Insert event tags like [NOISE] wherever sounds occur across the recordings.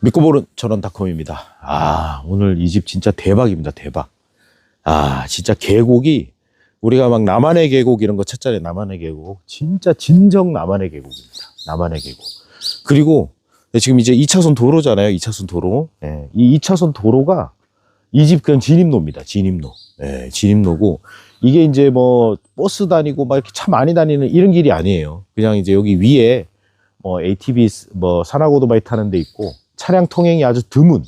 믿고 보는 전원닷컴입니다. 아, 오늘 이 집 진짜 대박입니다. 대박. 아, 진짜 계곡이 우리가 막 남한의 계곡 이런 거 찾잖아요. 남한의 계곡. 진짜 진정 남한의 계곡입니다. 남한의 계곡. 그리고 지금 이제 2차선 도로잖아요. 2차선 도로. 예, 이 2차선 도로가 이 집 그냥 진입로입니다. 진입로. 예, 진입로고 이게 이제 뭐 버스 다니고 막 이렇게 차 많이 다니는 이런 길이 아니에요. 그냥 이제 여기 위에 뭐 ATV 뭐 산악오토바이 타는 데 있고 차량 통행이 아주 드문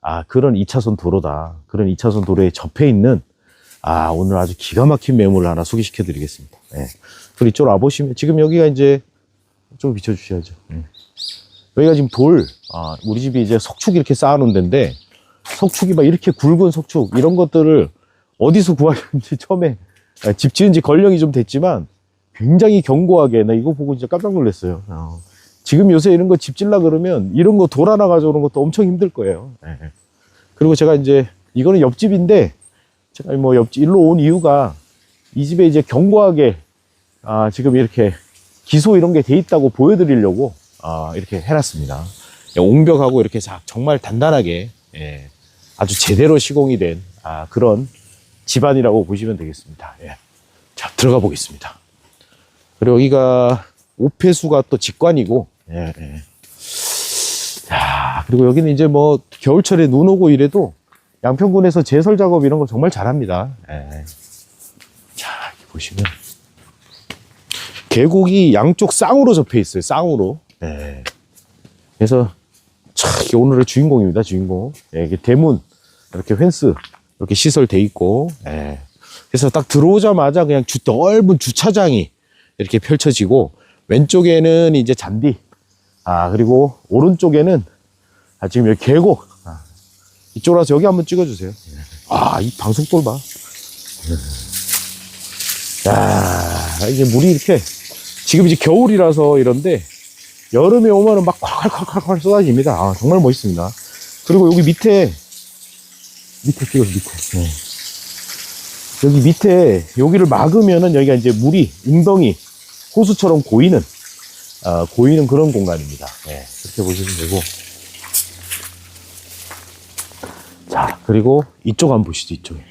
아 그런 2차선 도로다. 그런 2차선 도로에 접해 있는 아 오늘 아주 기가 막힌 매물을 하나 소개시켜 드리겠습니다. 예. 그리고 이쪽으로 와 보시면 지금 여기가 이제 좀 비춰 주셔야죠. 예. 여기가 지금 돌, 아, 우리 집이 이제 석축 이렇게 쌓아놓은 데인데, 석축이 막 이렇게 굵은 석축, 이런 것들을 어디서 구하셨는지 [LAUGHS] 처음에, 아, 집 지은 지 걸령이 좀 됐지만, 굉장히 견고하게, 나 이거 보고 진짜 깜짝 놀랐어요. 어. 지금 요새 이런 거 집 질라 그러면, 이런 거돌 하나 가져오는 것도 엄청 힘들 거예요. 예. 그리고 제가 이제, 이거는 옆집인데, 제가 뭐 옆집, 일로 온 이유가, 이 집에 이제 견고하게, 아, 지금 이렇게 기소 이런 게 돼 있다고 보여드리려고, 아, 이렇게 해놨습니다. 예, 옹벽하고 이렇게 자- 정말 단단하게 예, 아주 제대로 시공이 된 아, 그런 집안이라고 보시면 되겠습니다. 예. 자 들어가 보겠습니다. 그리고 여기가 오폐수가 또 직관이고 예, 예. 자 그리고 여기는 이제 뭐 겨울철에 눈 오고 이래도 양평군에서 제설 작업 이런 거 정말 잘합니다. 예. 자 이렇게 보시면 계곡이 양쪽 쌍으로 접해 있어요. 쌍으로. 네. 그래서 참 오늘의 주인공입니다. 주인공. 예, 이게 대문 이렇게 펜스 이렇게 시설 돼 있고. 예. 그래서 딱 들어오자마자 그냥 주, 넓은 주차장이 이렇게 펼쳐지고 왼쪽에는 이제 잔디. 아 그리고 오른쪽에는 아, 지금 여기 계곡. 아, 이쪽으로 와서 여기 한번 찍어주세요. 아이 방송돌 봐. 야 이게 물이 이렇게 지금 이제 겨울이라서 이런데 여름에 오면은 막 콸콸콸콸 쏟아집니다. 아, 정말 멋있습니다. 그리고 여기 밑에 밑에 찍어 밑에. 네. 여기 밑에 여기를 막으면은 여기가 이제 물이 웅덩이 호수처럼 고이는 아, 고이는 그런 공간입니다. 네, 그렇게 보시면 되고. 자, 그리고 이쪽 한번 보시죠. 이쪽에.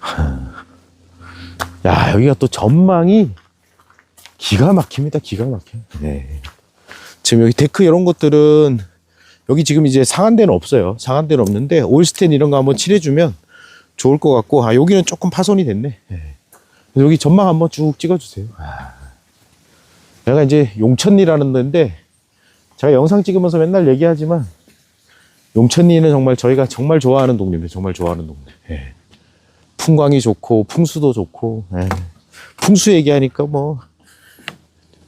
[LAUGHS] 야, 여기가 또 전망이 기가 막힙니다. 기가 막혀. 네. 지금 여기 데크 이런 것들은 여기 지금 이제 상한 데는 없어요. 상한 데는 없는데 오일스텐 이런 거 한번 칠해주면 좋을 것 같고 아 여기는 조금 파손이 됐네. 네. 여기 전망 한번 쭉 찍어주세요. 아. 내가 이제 용천리라는 데인데 제가 영상 찍으면서 맨날 얘기하지만 용천리는 정말 저희가 정말 좋아하는 동네입니다. 정말 좋아하는 동네. 예. 풍광이 좋고 풍수도 좋고 예. 풍수 얘기하니까 뭐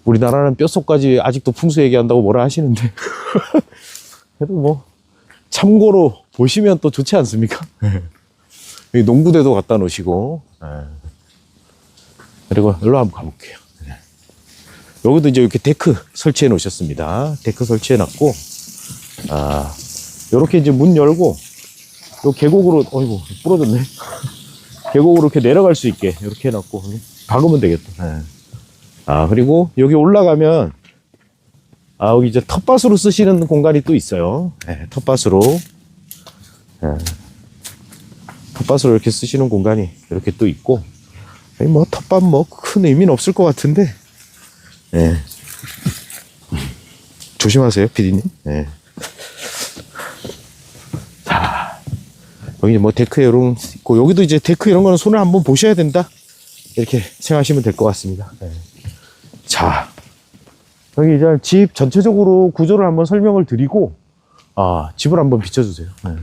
우리나라는 뼛속까지 아직도 풍수 얘기한다고 뭐라 하시는데 [LAUGHS] 그래도 뭐 참고로 보시면 또 좋지 않습니까? 여기 농구대도 갖다 놓으시고 예. 그리고 여기로 한번 가볼게요. 예. 여기도 이제 이렇게 데크 설치해 놓으셨습니다. 데크 설치해 놨고 아 이렇게 이제 문 열고 요 계곡으로 어이구 부러졌네. [LAUGHS] 계곡으로 이렇게 내려갈 수 있게 이렇게 해놨고 박으면 되겠다. 예. 아 그리고 여기 올라가면 아 여기 이제 텃밭으로 쓰시는 공간이 또 있어요. 예, 텃밭으로 예. 텃밭으로 이렇게 쓰시는 공간이 이렇게 또 있고 아니, 뭐 텃밭 뭐 큰 의미는 없을 것 같은데 예. 조심하세요, 피디님. 예. 자, 여기 뭐 데크 이런 거 있고 여기도 이제 데크 이런 거는 손을 한번 보셔야 된다. 이렇게 생각하시면 될 것 같습니다. 예. 자, 여기 이제 집 전체적으로 구조를 한번 설명을 드리고, 아, 집을 한번 비춰주세요. 네.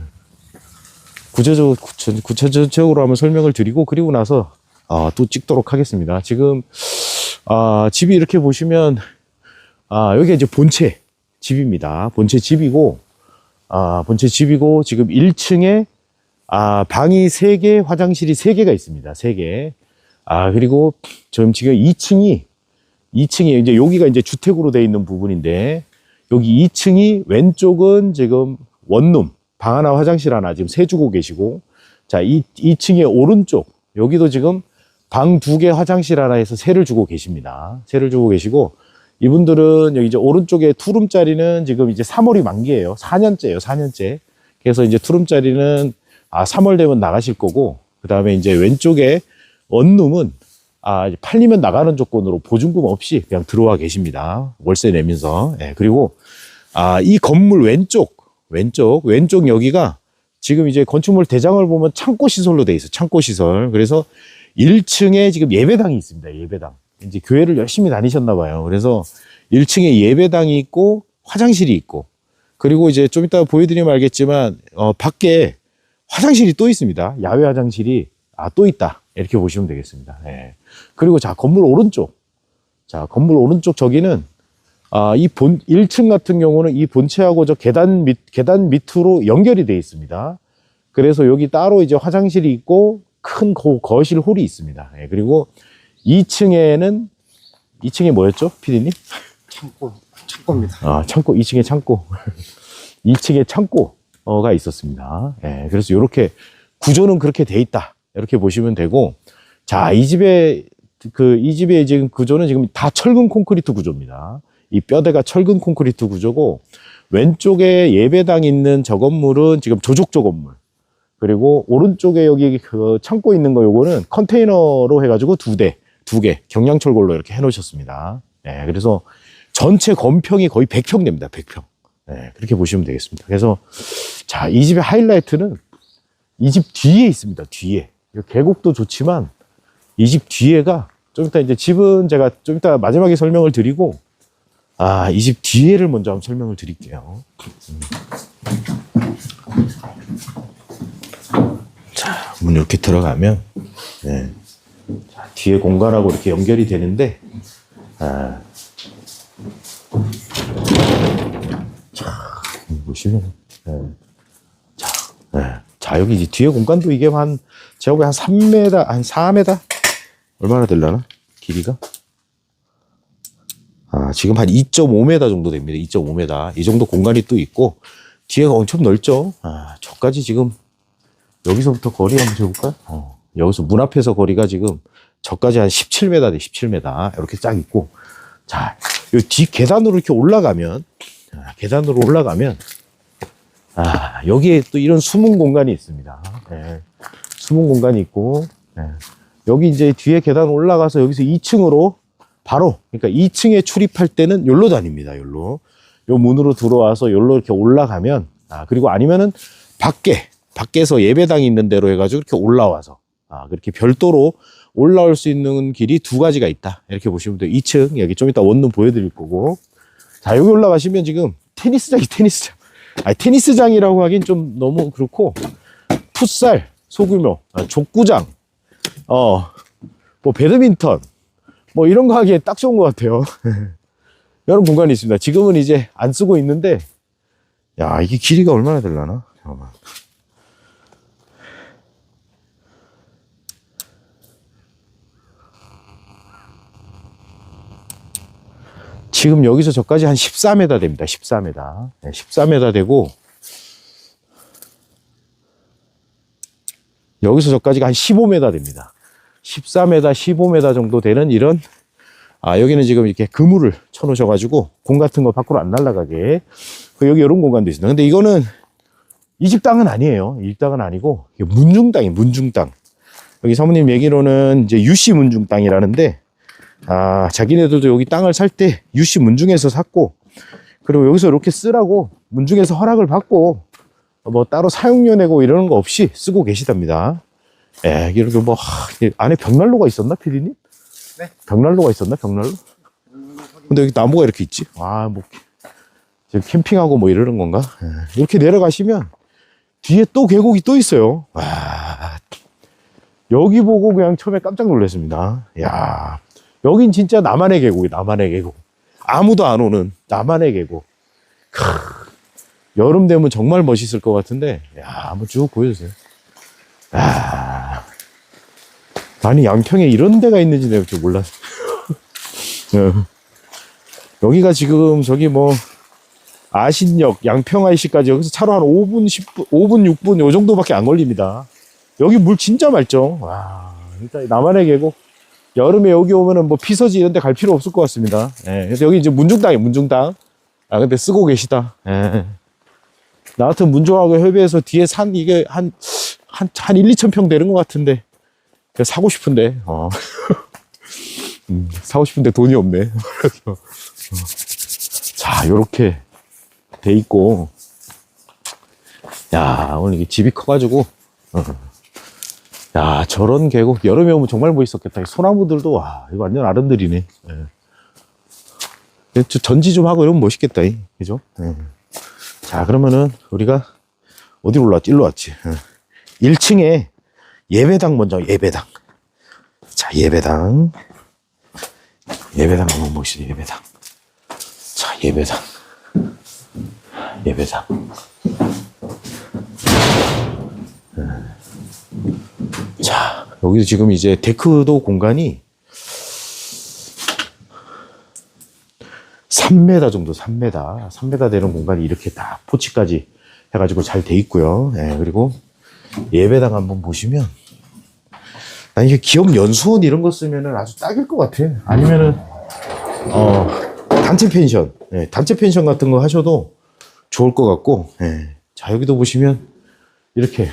구체적, 구체- 구체적으로 한번 설명을 드리고, 그리고 나서, 아, 또 찍도록 하겠습니다. 지금, 아, 집이 이렇게 보시면, 아, 여기가 이제 본체 집입니다. 본체 집이고, 아, 본체 집이고, 지금 1층에, 아, 방이 3개, 화장실이 3개가 있습니다. 3개. 아, 그리고 지금 지금 2층이 2층이 이제 여기가 이제 주택으로 돼 있는 부분인데 여기 2층이 왼쪽은 지금 원룸 방 하나 화장실 하나 지금 세 주고 계시고 자, 이 2층의 오른쪽 여기도 지금 방 두 개 화장실 하나 해서 세를 주고 계십니다. 세를 주고 계시고 이분들은 여기 이제 오른쪽에 투룸짜리는 지금 이제 3월이 만기예요. 4년째예요, 4년째. 그래서 이제 투룸짜리는 아, 3월 되면 나가실 거고, 그 다음에 이제 왼쪽에 원룸은 아, 팔리면 나가는 조건으로 보증금 없이 그냥 들어와 계십니다. 월세 내면서. 예, 그리고 아, 이 건물 왼쪽, 왼쪽, 왼쪽 여기가 지금 이제 건축물 대장을 보면 창고 시설로 돼 있어. 창고 시설. 그래서 1층에 지금 예배당이 있습니다. 예배당. 이제 교회를 열심히 다니셨나 봐요. 그래서 1층에 예배당이 있고 화장실이 있고 그리고 이제 좀 이따 보여드리면 알겠지만 어, 밖에 화장실이 또 있습니다. 야외 화장실이 아, 또 있다. 이렇게 보시면 되겠습니다. 예. 그리고 자, 건물 오른쪽. 자, 건물 오른쪽 저기는 아, 이 본, 1층 같은 경우는 이 본체하고 저 계단 밑, 계단 밑으로 연결이 되어 있습니다. 그래서 여기 따로 이제 화장실이 있고 큰 거, 거실 홀이 있습니다. 예, 그리고 2층에는 2층에 뭐였죠? 피디님? 창고, 창고입니다. 아, 창고, 2층에 창고. [LAUGHS] 2층에 창고가 있었습니다. 예, 그래서 이렇게 구조는 그렇게 돼 있다. 이렇게 보시면 되고, 자, 이 집에, 그, 이 집의 지금 구조는 지금 다 철근 콘크리트 구조입니다. 이 뼈대가 철근 콘크리트 구조고, 왼쪽에 예배당 있는 저 건물은 지금 조족조 건물. 그리고 오른쪽에 여기 그 창고 있는 거 요거는 컨테이너로 해가지고 두 대, 두 개, 경량철골로 이렇게 해놓으셨습니다. 예, 그래서 전체 건평이 거의 100평 됩니다. 100평. 네, 그렇게 보시면 되겠습니다. 그래서 자, 이 집의 하이라이트는 이 집 뒤에 있습니다. 뒤에. 이 계곡도 좋지만 이 집 뒤에가 좀 이따 이제 집은 제가 좀 이따 마지막에 설명을 드리고 아, 이 집 뒤에를 먼저 한번 설명을 드릴게요. 음. 자, 문 이렇게 들어가면 네. 자, 뒤에 공간하고 이렇게 연결이 되는데 아, 보시면 예. 자, 예. 자 여기 이제 뒤에 공간도 이게 한 제가 한 3m 한 4m 얼마나 되려나? 길이가? 아 지금 한 2.5m 정도 됩니다. 2.5m 이 정도 공간이 또 있고 뒤에가 엄청 넓죠? 아 저까지 지금 여기서부터 거리 한번 재볼까요 어, 여기서 문 앞에서 거리가 지금 저까지 한 17m 돼 17m 이렇게 쫙 있고 자, 요뒤 계단으로 이렇게 올라가면, 아, 계단으로 올라가면, 아, 여기에 또 이런 숨은 공간이 있습니다. 네. 숨은 공간이 있고, 네. 여기 이제 뒤에 계단 올라가서 여기서 2층으로 바로, 그러니까 2층에 출입할 때는 여기로 다닙니다. 여기로. 요 문으로 들어와서 여기로 이렇게 올라가면, 아, 그리고 아니면은 밖에, 밖에서 예배당이 있는 대로 해가지고 이렇게 올라와서, 아, 그렇게 별도로 올라올 수 있는 길이 두 가지가 있다. 이렇게 보시면 돼요. 2층, 여기 좀 이따 원룸 보여드릴 거고. 자, 여기 올라가시면 지금 테니스장이 테니스장. 아니, 테니스장이라고 하긴 좀 너무 그렇고, 풋살, 소규모, 아, 족구장, 어, 뭐, 배드민턴, 뭐, 이런 거 하기에 딱 좋은 것 같아요. [LAUGHS] 이런 공간이 있습니다. 지금은 이제 안 쓰고 있는데, 야, 이게 길이가 얼마나 되려나? 잠깐만. 지금 여기서 저까지 한 14m 됩니다. 14m. 네, 14m 되고, 여기서 저까지가 한 15m 됩니다. 14m, 15m 정도 되는 이런, 아, 여기는 지금 이렇게 그물을 쳐놓으셔가지고, 공 같은 거 밖으로 안 날아가게. 그 여기 이런 공간도 있습니다. 근데 이거는 이 집 땅은 아니에요. 이 집 땅은 아니고, 문중 땅이에요. 문중 땅. 여기 사모님 얘기로는 이제 유씨 문중 땅이라는데, 아, 자기네들도 여기 땅을 살 때 유씨 문중에서 샀고, 그리고 여기서 이렇게 쓰라고 문중에서 허락을 받고, 뭐 따로 사용료 내고 이러는 거 없이 쓰고 계시답니다. 예, 이렇게 뭐, 안에 벽난로가 있었나, 피디님? 네. 벽난로가 있었나, 벽난로? 근데 여기 나무가 이렇게 있지? 아, 뭐, 지금 캠핑하고 뭐 이러는 건가? 예, 이렇게 내려가시면 뒤에 또 계곡이 또 있어요. 와, 여기 보고 그냥 처음에 깜짝 놀랐습니다. 야 여긴 진짜 나만의 계곡이 나만의 계곡. 아무도 안 오는 나만의 계곡. 크, 여름 되면 정말 멋있을 것 같은데, 야, 한번 쭉 보여주세요. 야, 아니, 양평에 이런 데가 있는지 내가 좀 몰랐어. 어. [LAUGHS] 여기가 지금 저기 뭐, 아신역, 양평 IC까지 여기서 차로 한 5분, 10분, 5분, 6분 요 정도밖에 안 걸립니다. 여기 물 진짜 맑죠? 와, 일단 나만의 계곡. 여름에 여기 오면은 뭐 피서지 이런 데 갈 필요 없을 것 같습니다. 예, 그래서 여기 이제 문중당이에요, 문중당. 아, 근데 쓰고 계시다. 예. 나 같은 문중하고 협의해서 뒤에 산 이게 한, 한, 한 1, 2천 평 되는 것 같은데. 그래서 사고 싶은데, 어. [LAUGHS] 음, 사고 싶은데 돈이 없네. [LAUGHS] 그래서, 어. 자, 요렇게 돼 있고. 야, 오늘 이게 집이 커가지고, 어. 야, 저런 계곡, 여름에 오면 정말 멋있었겠다. 이 소나무들도, 와, 이거 완전 아름드리네. 예. 저 전지 좀 하고 이러면 멋있겠다. 이. 그죠? 예. 자, 그러면은 우리가 어디로 올라왔지? 일로 왔지. 1층에 예배당 먼저, 예배당. 자, 예배당. 예배당 한번 보시죠, 예배당. 자, 예배당. 예배당. 자, 여기도 지금 이제 데크도 공간이 3m 정도, 3m. 3m 되는 공간이 이렇게 다 포치까지 해가지고 잘 돼 있고요. 예, 그리고 예배당 한번 보시면, 나 이게 기업 연수원 이런 거 쓰면은 아주 딱일 것 같아. 아니면은, 어, 단체 펜션, 예, 단체 펜션 같은 거 하셔도 좋을 것 같고, 예. 자, 여기도 보시면, 이렇게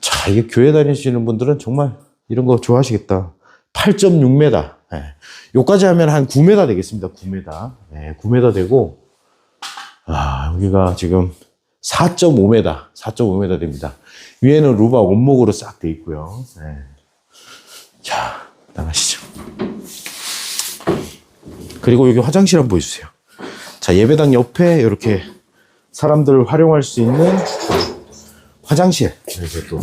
자, 이게 교회 다니시는 분들은 정말 이런 거 좋아하시겠다. 8.6m. 예. 요까지 하면 한 9m 되겠습니다. 9m. 예, 9m 되고, 아, 여기가 지금 4.5m. 4.5m 됩니다. 위에는 루바 원목으로 싹 돼 있고요. 예. 자, 나가시죠. 그리고 여기 화장실 한번 보여주세요. 자, 예배당 옆에 이렇게 사람들 활용할 수 있는 화장실 이렇게 또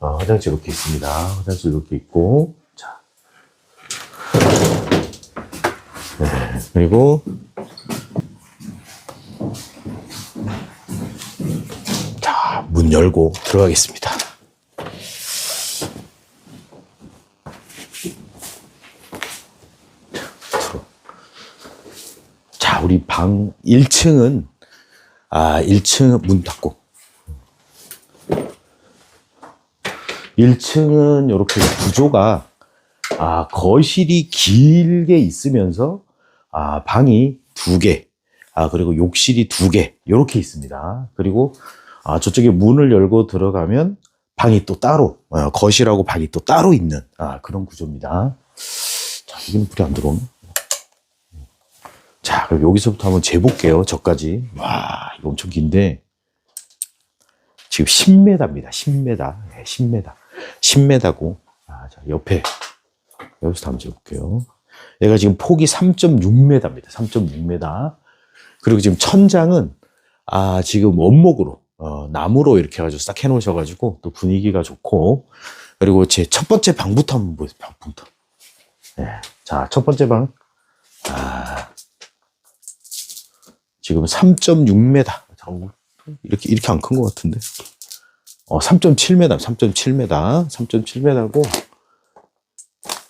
어, 화장실 이렇게 있습니다. 화장실 이렇게 있고 자 네, 그리고 자 문 열고 들어가겠습니다. 들어. 자 우리 방 1층은 아 1층 문 닫고 1층은 이렇게 구조가 아, 거실이 길게 있으면서 아, 방이 두 개, 아, 그리고 욕실이 두 개, 이렇게 있습니다. 그리고 아, 저쪽에 문을 열고 들어가면 방이 또 따로, 어, 거실하고 방이 또 따로 있는 아, 그런 구조입니다. 자, 여기는 불이 안 들어오네. 자, 그럼 여기서부터 한번 재볼게요. 저까지. 와, 이거 엄청 긴데. 지금 10m입니다. 10m. 네, 10m. 10m고. 아, 자, 옆에. 여기서 한번 재볼게요. 얘가 지금 폭이 3.6m입니다. 3.6m. 그리고 지금 천장은, 아, 지금 원목으로, 어, 나무로 이렇게 해가지고 싹 해놓으셔가지고 또 분위기가 좋고. 그리고 제 첫 번째 방부터 한번 보세요. 방부터. 네. 자, 첫 번째 방. 아, 지금 3.6m. 잠깐만. 이렇게, 이렇게 안 큰 것 같은데. 어, 3.7m, 3.7m, 3.7m고,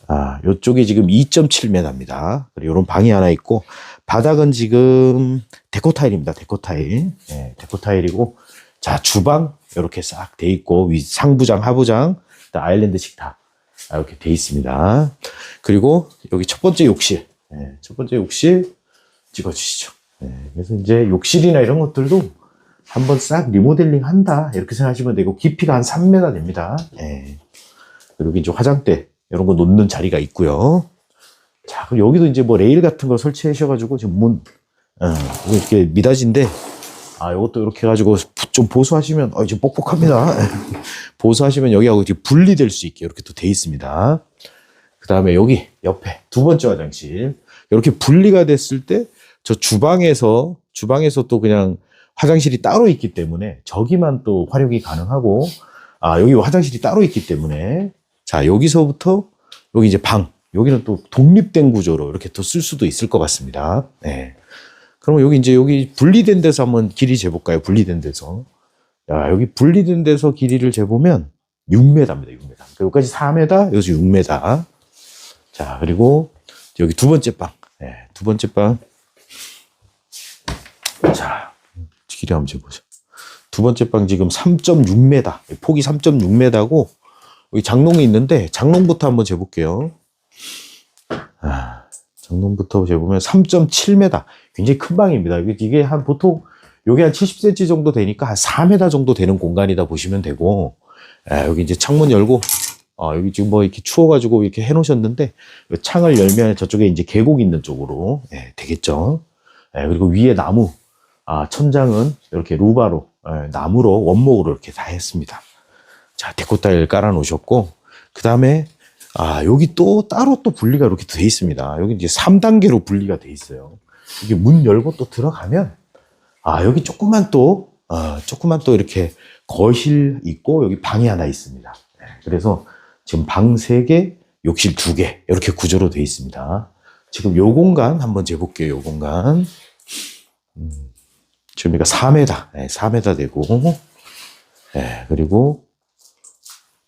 아, 요쪽이 지금 2.7m입니다. 그리고 이런 방이 하나 있고, 바닥은 지금 데코 타일입니다. 데코 타일. 예, 데코 타일이고, 자, 주방, 이렇게 싹 돼 있고, 위, 상부장, 하부장, 아일랜드 식탁. 아, 이렇게 돼 있습니다. 그리고 여기 첫 번째 욕실. 예, 첫 번째 욕실 찍어주시죠. 예, 그래서 이제 욕실이나 이런 것들도 한번 싹 리모델링 한다. 이렇게 생각하시면 되고, 깊이가 한 3m 됩니다. 예. 그리고 이제 화장대, 이런 거 놓는 자리가 있고요. 자, 그럼 여기도 이제 뭐 레일 같은 거 설치하셔 가지고, 지금 문, 어, 이렇게 미닫인데, 아, 이것도 이렇게 해가지고 좀 보수하시면, 어, 이제 뻑뻑합니다. [LAUGHS] 보수하시면 여기하고 이렇게 분리될 수 있게 이렇게 또 돼 있습니다. 그 다음에 여기 옆에 두 번째 화장실. 이렇게 분리가 됐을 때, 저 주방에서, 주방에서 또 그냥 화장실이 따로 있기 때문에 저기만 또 활용이 가능하고, 아, 여기 화장실이 따로 있기 때문에, 자, 여기서부터 여기 이제 방, 여기는 또 독립된 구조로 이렇게 또 쓸 수도 있을 것 같습니다. 네. 그럼 여기 이제 여기 분리된 데서 한번 길이 재볼까요? 분리된 데서. 야, 여기 분리된 데서 길이를 재보면 6m입니다, 6m. 여기까지 4m, 여기서 6m. 자, 그리고 여기 두 번째 방. 네, 두 번째 방. 자, 길이 한번 재보죠. 두 번째 방 지금 3.6m. 폭이 3.6m고, 여기 장롱이 있는데 장롱부터 한번 재볼게요. 아, 장롱부터 재보면 3.7m. 굉장히 큰 방입니다. 이게- 한 보통 여기 한 70cm 정도 되니까 한 4m 정도 되는 공간이다 보시면 되고 아, 여기 이제 창문 열고 아, 여기 지금 뭐 이렇게 추워가지고 이렇게 해놓으셨는데 이 창을 열면 저쪽에 이제 계곡 있는 쪽으로 예, 되겠죠. 예, 그리고 위에 나무, 아, 천장은 이렇게 루바로 예, 나무로 원목으로 이렇게 다 했습니다. 자, 데코타일 깔아 놓으셨고, 그 다음에, 아, 여기 또 따로 또 분리가 이렇게 돼 있습니다. 여기 이제 3단계로 분리가 돼 있어요. 이게 문 열고 또 들어가면, 아, 여기 조그만 또, 아, 조그만 또 이렇게 거실 있고, 여기 방이 하나 있습니다. 네, 그래서 지금 방 3개, 욕실 2개, 이렇게 구조로 돼 있습니다. 지금 요 공간 한번 재볼게요, 요 공간. 음, 지금 여기가 4m, 네, 4m 되고, 네, 그리고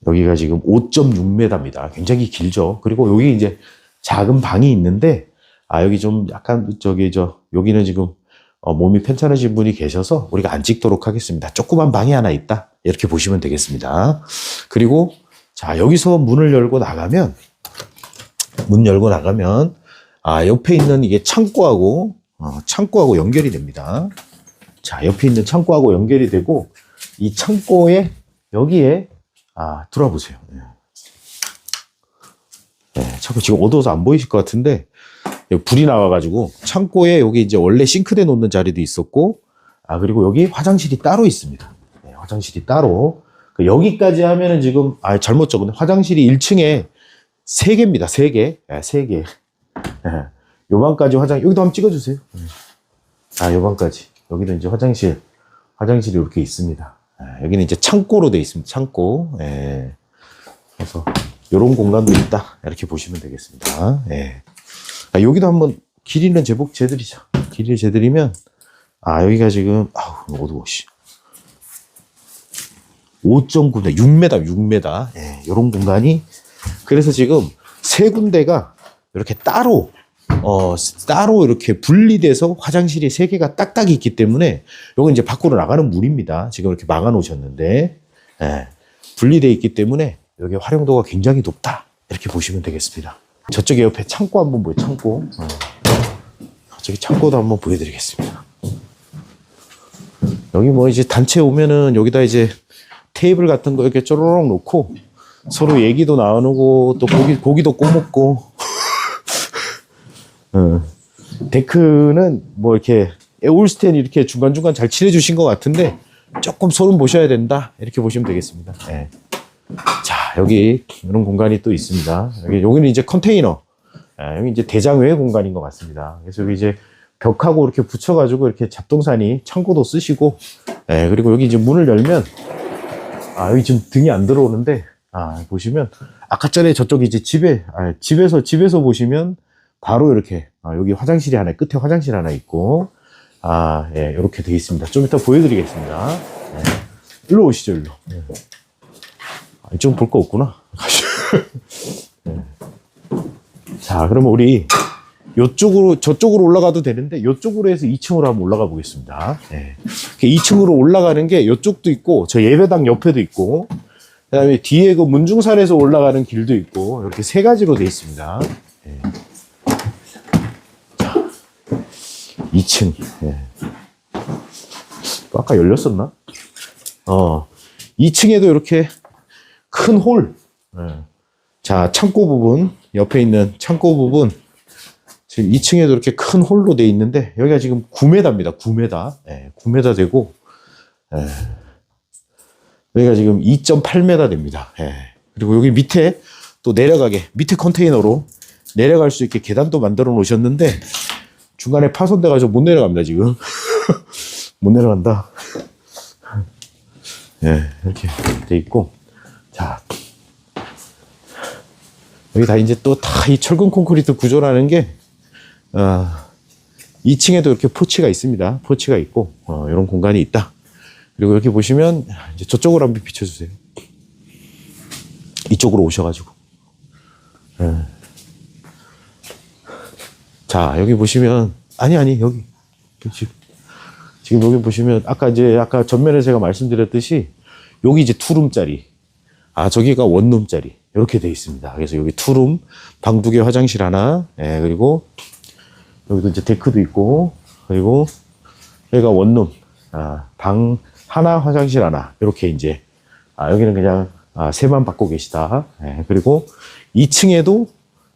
여기가 지금 5.6m입니다. 굉장히 길죠. 그리고 여기 이제 작은 방이 있는데, 아, 여기 좀 약간 저기 저, 여기는 지금 어, 몸이 편찮으신 분이 계셔서 우리가 안 찍도록 하겠습니다. 조그만 방이 하나 있다. 이렇게 보시면 되겠습니다. 그리고 자, 여기서 문을 열고 나가면, 문 열고 나가면, 아, 옆에 있는 이게 창고하고, 어, 창고하고 연결이 됩니다. 자, 옆에 있는 창고하고 연결이 되고, 이 창고에, 여기에, 아, 들어와 보세요. 예. 예, 창고 지금 어두워서 안 보이실 것 같은데, 불이 나와가지고, 창고에 여기 이제 원래 싱크대 놓는 자리도 있었고, 아, 그리고 여기 화장실이 따로 있습니다. 네, 화장실이 따로. 그 여기까지 하면은 지금, 아, 잘못 적었네. 화장실이 1층에 3 개입니다. 3개. 예, 3개. 예. 요방까지 화장, 여기도 한번 찍어주세요. 예. 아, 요방까지. 여기도 이제 화장실, 화장실이 이렇게 있습니다. 예, 여기는 이제 창고로 되어 있습니다. 창고. 예. 그래서, 요런 공간도 있다. 이렇게 보시면 되겠습니다. 예. 아, 여기도 한번 길이는 제복 재드리죠. 길이를 재드리면, 아, 여기가 지금, 아우, 어두워, 씨. 5.9m, 6m, 6m. 예, 요런 공간이. 그래서 지금 세 군데가 이렇게 따로, 어, 따로 이렇게 분리돼서 화장실이 세 개가 딱딱 있기 때문에 요건 이제 밖으로 나가는 물입니다. 지금 이렇게 막아 놓으셨는데, 예, 분리돼 있기 때문에 여기 활용도가 굉장히 높다. 이렇게 보시면 되겠습니다. 저쪽에 옆에 창고 한번 보여, 창고. 어. 저기 창고도 한번 보여드리겠습니다. 여기 뭐 이제 단체 오면은 여기다 이제 테이블 같은 거 이렇게 쪼로록 놓고 서로 얘기도 나누고 또 고기, 고기도 꼬먹고. 어. 데크는 뭐 이렇게 에올스텐 이렇게 중간중간 잘 칠해주신 것 같은데 조금 손은 보셔야 된다. 이렇게 보시면 되겠습니다. 예. 자, 여기 이런 공간이 또 있습니다. 여기, 여기는 이제 컨테이너. 아, 여기 이제 대장외 공간인 것 같습니다. 그래서 여기 이제 벽하고 이렇게 붙여가지고 이렇게 잡동사니 창고도 쓰시고, 예, 그리고 여기 이제 문을 열면, 아, 여기 지금 등이 안 들어오는데, 아, 보시면, 아까 전에 저쪽 이제 집에, 아, 집에서, 집에서 보시면, 바로 이렇게, 아, 여기 화장실이 하나, 끝에 화장실 하나 있고, 아, 예, 이렇게 되어 있습니다. 좀 이따 보여드리겠습니다. 예. 일로 오시죠, 일로. 예. 아, 이쪽 볼거 없구나. 예. [LAUGHS] 자, 그러면 우리 요쪽으로 저쪽으로 올라가도 되는데 요쪽으로 해서 2층으로 한번 올라가 보겠습니다. 예. 2층으로 올라가는 게 요쪽도 있고 저 예배당 옆에도 있고 그다음에 뒤에 그 문중산에서 올라가는 길도 있고 이렇게 세 가지로 돼 있습니다. 예. 자, 2층. 예. 또 아까 열렸었나? 어, 2층에도 이렇게 큰 홀. 예. 자, 창고 부분, 옆에 있는 창고 부분, 지금 2층에도 이렇게 큰 홀로 돼 있는데, 여기가 지금 9m입니다. 9m. 예, 9m 되고, 예. 여기가 지금 2.8m 됩니다. 예. 그리고 여기 밑에 또 내려가게, 밑에 컨테이너로 내려갈 수 있게 계단도 만들어 놓으셨는데, 중간에 파손돼가지고 못 내려갑니다, 지금. [LAUGHS] 못 내려간다. [LAUGHS] 예, 이렇게 돼 있고, 자, 여기 다 이제 또 다 이 철근 콘크리트 구조라는 게, 어, 2층에도 이렇게 포치가 있습니다. 포치가 있고, 어, 이런 공간이 있다. 그리고 이렇게 보시면, 이제 저쪽으로 한번 비춰주세요. 이쪽으로 오셔가지고. 예. 자, 여기 보시면, 아니, 아니, 여기. 지금, 여기 보시면, 아까 이제, 아까 전면에 제가 말씀드렸듯이, 여기 이제 투룸짜리. 아, 저기가 원룸짜리. 이렇게 돼 있습니다. 그래서 여기 투룸, 방 두 개, 화장실 하나, 예, 그리고 여기도 이제 데크도 있고, 그리고 여기가 원룸, 아, 방 하나, 화장실 하나. 이렇게 이제, 아, 여기는 그냥, 아, 세만 받고 계시다. 예, 그리고 2층에도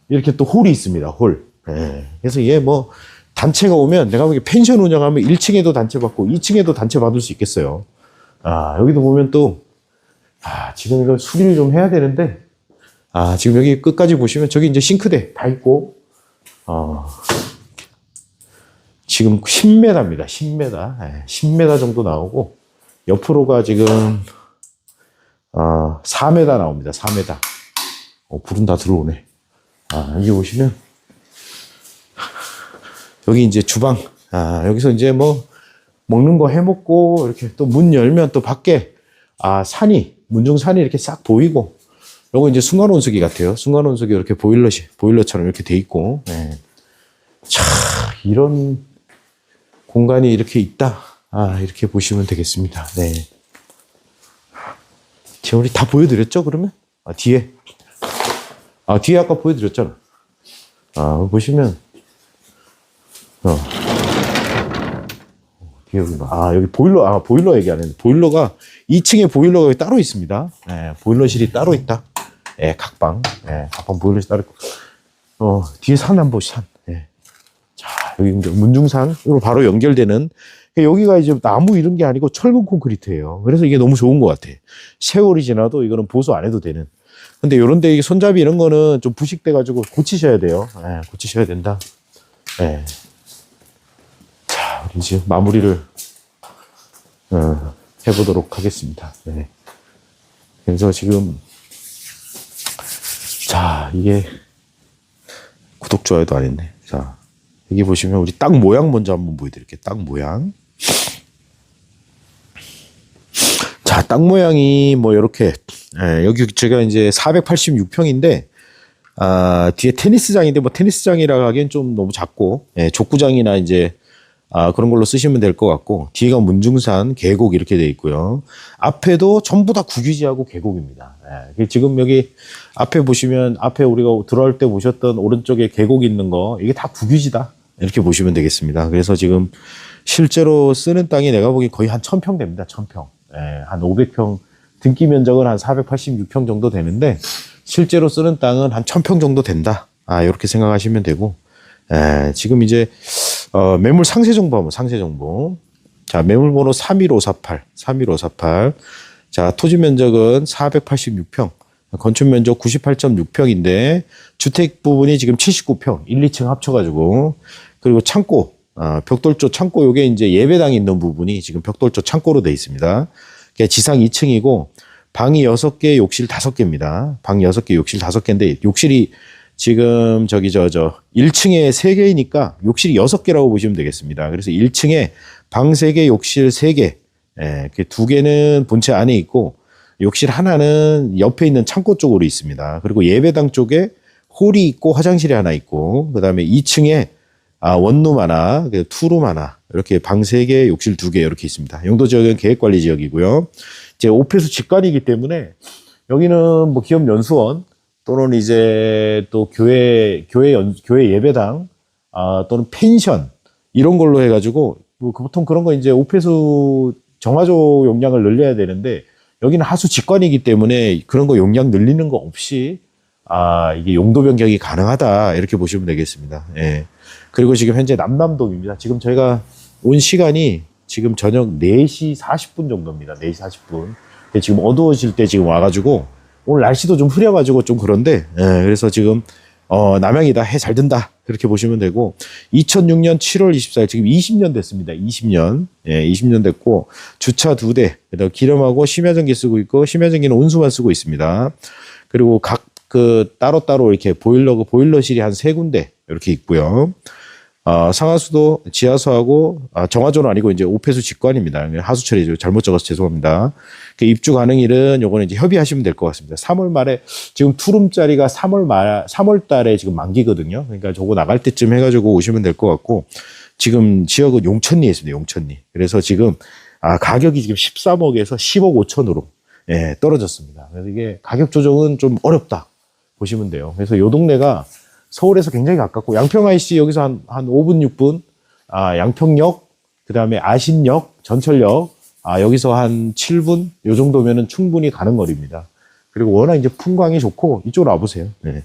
이렇게 또 홀이 있습니다. 홀. 예, 그래서 얘 뭐, 단체가 오면 내가 보기에 펜션 운영하면 1층에도 단체 받고 2층에도 단체 받을 수 있겠어요. 아, 여기도 보면 또, 아, 지금 이거 수리를 좀 해야 되는데, 아, 지금 여기 끝까지 보시면 저기 이제 싱크대 다 있고, 어, 지금 10m입니다. 10m. 예, 10m 정도 나오고, 옆으로가 지금, 어, 4m 나옵니다. 4m. 어, 불은 다 들어오네. 아, 여기 보시면, 여기 이제 주방. 아, 여기서 이제 뭐, 먹는 거 해 먹고, 이렇게 또 문 열면 또 밖에, 아, 산이, 문중 산이 이렇게 싹 보이고, 요거 이제 순간 온수기 같아요. 순간 온수기 이렇게 보일러시, 보일러처럼 이렇게 돼 있고, 예. 차, 이런 공간이 이렇게 있다. 아, 이렇게 보시면 되겠습니다. 네. 지금 우리 다 보여드렸죠, 그러면? 아, 뒤에. 아, 뒤에 아까 보여드렸잖아. 아, 보시면, 어. 아, 여기 보일러, 아, 보일러 얘기 안 했는데, 보일러가, 2층에 보일러가 여기 따로 있습니다. 예, 보일러실이 따로 있다. 예, 각방. 예, 각방 보일러실 따로 있고. 어, 뒤에 산 한번 산. 예. 자, 여기 이제 문중산으로 바로 연결되는, 여기가 이제 나무 이런 게 아니고 철근 콘크리트예요. 그래서 이게 너무 좋은 것 같아. 세월이 지나도 이거는 보수 안 해도 되는. 근데 요런데 이게 손잡이 이런 거는 좀 부식돼가지고 고치셔야 돼요. 예, 고치셔야 된다. 예. 이제 마무리를 어, 해보도록 하겠습니다. 네. 그래서 지금 자 이게 구독 좋아요도 안 했네. 자 여기 보시면 우리 땅 모양 먼저 한번 보여드릴게요. 땅 모양. 자, 땅 모양이 뭐 이렇게 예, 여기 제가 이제 486평인데 아, 뒤에 테니스장인데 뭐 테니스장이라 하기엔 좀 너무 작고 예, 족구장이나 이제 아, 그런 걸로 쓰시면 될 것 같고 뒤가 문중산 계곡 이렇게 돼 있고요. 앞에도 전부 다 국유지하고 계곡입니다. 예, 지금 여기 앞에 보시면 앞에 우리가 들어올 때 보셨던 오른쪽에 계곡 있는 거 이게 다 국유지다 이렇게 보시면 되겠습니다. 그래서 지금 실제로 쓰는 땅이 내가 보기 거의 한 1000평 됩니다. 1000평. 예, 한 500평 등기 면적은 한 486평 정도 되는데 실제로 쓰는 땅은 한 1000평 정도 된다. 아, 이렇게 생각하시면 되고 예, 지금 이제 어, 매물 상세 정보 한번 상세 정보. 자, 매물 번호 31548. 31548. 자, 토지 면적은 486평. 건축 면적 98.6평인데 주택 부분이 지금 79평. 1, 2층 합쳐 가지고 그리고 창고 어, 벽돌조 창고 요게 이제 예배당이 있는 부분이 지금 벽돌조 창고로 돼 있습니다. 지상 2층이고 방이 6개, 욕실 5개입니다. 방 6개, 욕실 5개인데 욕실이 지금 저기 저저 1층에 3개이니까 욕실이 6개라고 보시면 되겠습니다. 그래서 1층에 방 3개, 욕실 3개. 예, 그두 개는 본체 안에 있고 욕실 하나는 옆에 있는 창고 쪽으로 있습니다. 그리고 예배당 쪽에 홀이 있고 화장실이 하나 있고 그다음에 2층에 아, 원룸 하나, 그 투룸 하나, 이렇게 방세 개, 욕실 두 개, 이렇게 있습니다. 용도 지역은 계획관리 지역이고요. 이제 오페수 직관이기 때문에 여기는 뭐 기업 연수원 또는 이제 또 교회, 교회 연, 교회 예배당, 아, 또는 펜션, 이런 걸로 해가지고, 뭐 보통 그런 거 이제 오페수 정화조 용량을 늘려야 되는데, 여기는 하수 직관이기 때문에 그런 거 용량 늘리는 거 없이, 아, 이게 용도 변경이 가능하다. 이렇게 보시면 되겠습니다. 예. 그리고 지금 현재 남남동입니다. 지금 저희가 온 시간이 지금 저녁 4시 40분 정도입니다. 4시 40분. 지금 어두워질 때 지금 와가지고 오늘 날씨도 좀 흐려가지고 좀 그런데 예, 그래서 지금 어, 남양이다 해 잘 든다 그렇게 보시면 되고 2006년 7월 24일 지금 20년 됐습니다. 20년 예, 20년 됐고 주차 두 대, 그다음 기름하고 심야전기 쓰고 있고 심야전기는 온수만 쓰고 있습니다. 그리고 각 그 따로따로 이렇게 보일러 보일러실이 한 세 군데 이렇게 있고요. 어, 상하수도 지하수하고 아, 정화조는 아니고 이제 오폐수 직관입니다. 하수 처리 잘못 적어서 죄송합니다. 그 입주 가능일은 요거는 이제 협의하시면 될 것 같습니다. 3월 말에 지금 투룸짜리가 3월 말 3월 달에 지금 만기거든요. 그러니까 저거 나갈 때쯤 해가지고 오시면 될 것 같고 지금 지역은 용천리에 있습니다. 용천리. 그래서 지금 아, 가격이 지금 13억에서 10억 5천으로 예, 떨어졌습니다. 그래서 이게 가격 조정은 좀 어렵다 보시면 돼요. 그래서 요 동네가 서울에서 굉장히 가깝고 양평 IC 여기서 한, 한 5분, 6분, 아, 양평역, 그 다음에 아신역, 전철역, 아, 여기서 한 7분, 요 정도면은 충분히 가는 거리입니다. 그리고 워낙 이제 풍광이 좋고, 이쪽으로 와보세요. 네.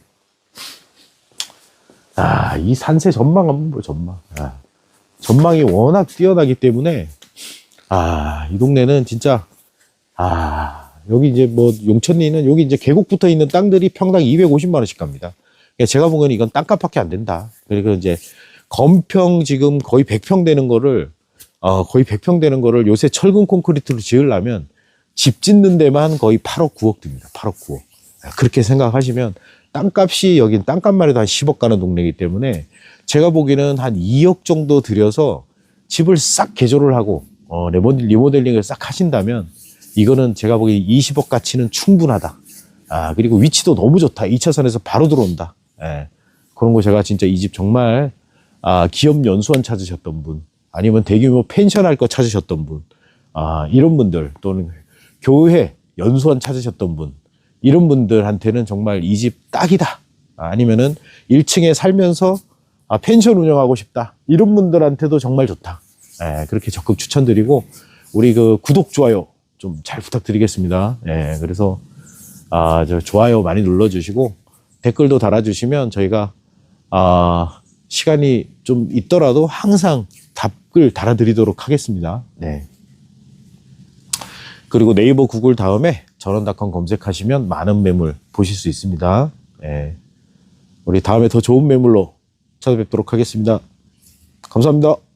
아, 이 산세 전망 한번 보요 전망. 아, 전망이 워낙 뛰어나기 때문에, 아, 이 동네는 진짜, 아, 여기 이제 뭐 용천리는 여기 이제 계곡 붙어 있는 땅들이 평당 250만 원씩 갑니다. 그러니까 제가 보기에는 이건 땅값밖에 안 된다. 그리고 이제 건평 지금 거의 100평 되는 거를 어, 거의 100평 되는 거를 요새 철근 콘크리트로 지으려면 집 짓는 데만 거의 8억 9억 듭니다. 8억 9억. 그렇게 생각하시면 땅값이 여긴 땅값만 해도 한 10억 가는 동네이기 때문에 제가 보기에는 한 2억 정도 들여서 집을 싹 개조를 하고 어, 리모델, 리모델링을 싹 하신다면 이거는 제가 보기에 20억 가치는 충분하다. 아, 그리고 위치도 너무 좋다. 2차선에서 바로 들어온다. 예. 그런 거 제가 진짜 이 집 정말 아, 기업 연수원 찾으셨던 분, 아니면 대규모 펜션 할 거 찾으셨던 분, 아, 이런 분들 또는 교회 연수원 찾으셨던 분, 이런 분들한테는 정말 이 집 딱이다. 아, 아니면은 1층에 살면서 아, 펜션 운영하고 싶다. 이런 분들한테도 정말 좋다. 예, 그렇게 적극 추천드리고 우리 그 구독 좋아요 좀 잘 부탁드리겠습니다. 예, 그래서 아, 저 좋아요 많이 눌러 주시고 댓글도 달아주시면 저희가 아, 시간이 좀 있더라도 항상 답글 달아드리도록 하겠습니다. 네. 그리고 네이버 구글 다음에 전원닷컴 검색하시면 많은 매물 보실 수 있습니다. 네. 우리 다음에 더 좋은 매물로 찾아뵙도록 하겠습니다. 감사합니다.